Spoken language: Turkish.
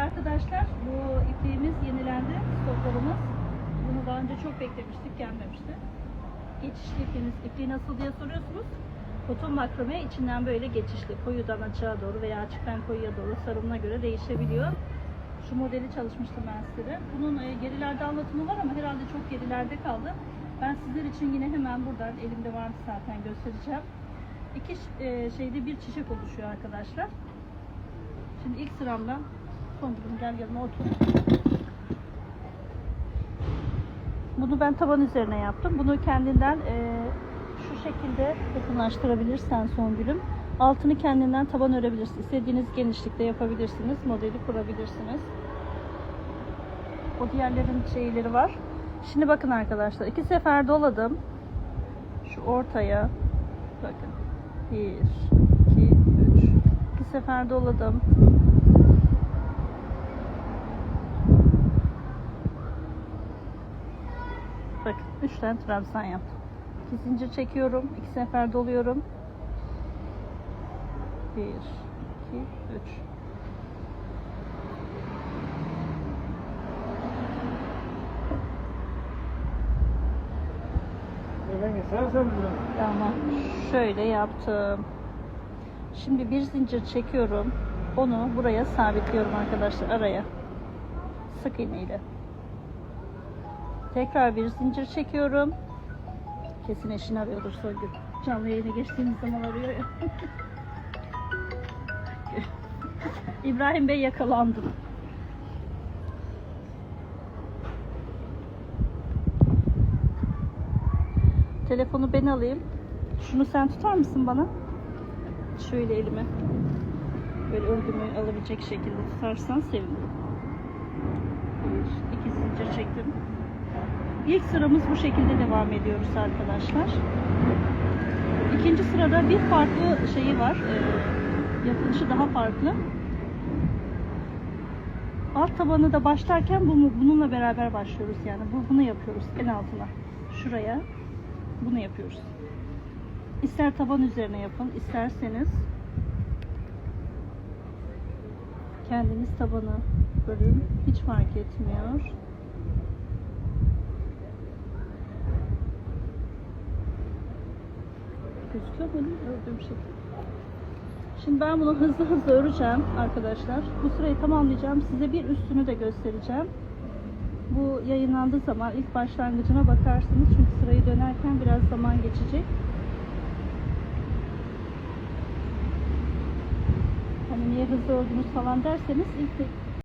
Arkadaşlar bu ipliğimiz yenilendi. Stoklarımız. Bunu daha önce çok beklemiştik gelmemişti. Geçişli ipliğimiz. İpliği nasıl diye soruyorsunuz. Koton makrame içinden böyle geçişli. Koyudan açığa doğru veya açıktan koyuya doğru sarımına göre değişebiliyor. Şu modeli çalışmıştım ben size. Bunun e, gerilerde anlatımı var ama herhalde çok gerilerde kaldı. Ben sizler için yine hemen buradan elimde vardı zaten göstereceğim. İki e, şeyde bir çiçek oluşuyor arkadaşlar. Şimdi ilk sıramda Songül'üm gel yanıma otur. Bunu ben taban üzerine yaptım. Bunu kendinden e, şu şekilde yakınlaştırabilirsen Songül'üm. Altını kendinden taban örebilirsin. İstediğiniz genişlikte yapabilirsiniz. Modeli kurabilirsiniz. O diğerlerin şeyleri var. Şimdi bakın arkadaşlar. iki sefer doladım. Şu ortaya. Bakın. Bir, iki, üç. İki sefer doladım. Bakın 3 tane trabzan yaptım. 2 zincir çekiyorum. 2 sefer doluyorum. 1 2 3 Efendim sen sen biliyorsun. Tamam. Şöyle yaptım. Şimdi bir zincir çekiyorum. Onu buraya sabitliyorum arkadaşlar araya. Sık iğneyle. Tekrar bir zincir çekiyorum. Kesin eşini arıyordur Songül. Canlı yayına geçtiğimiz zaman arıyor ya. İbrahim Bey yakalandım. Telefonu ben alayım. Şunu sen tutar mısın bana? Şöyle elime. Böyle örgümü alabilecek şekilde tutarsan sevinirim. İki zincir çektim. İlk sıramız bu şekilde devam ediyoruz arkadaşlar. İkinci sırada bir farklı şeyi var. Ee, yapılışı daha farklı. Alt tabanı da başlarken bunu, bununla beraber başlıyoruz yani. Bu, bunu yapıyoruz en altına. Şuraya bunu yapıyoruz. İster taban üzerine yapın, isterseniz kendiniz tabanı bölün. Hiç fark etmiyor. Gözüküyor mi? Ördüğüm şekil. Şimdi ben bunu hızlı hızlı öreceğim arkadaşlar. Bu sırayı tamamlayacağım. Size bir üstünü de göstereceğim. Bu yayınlandığı zaman ilk başlangıcına bakarsınız. Çünkü sırayı dönerken biraz zaman geçecek. Hani niye hızlı ördünüz falan derseniz ilk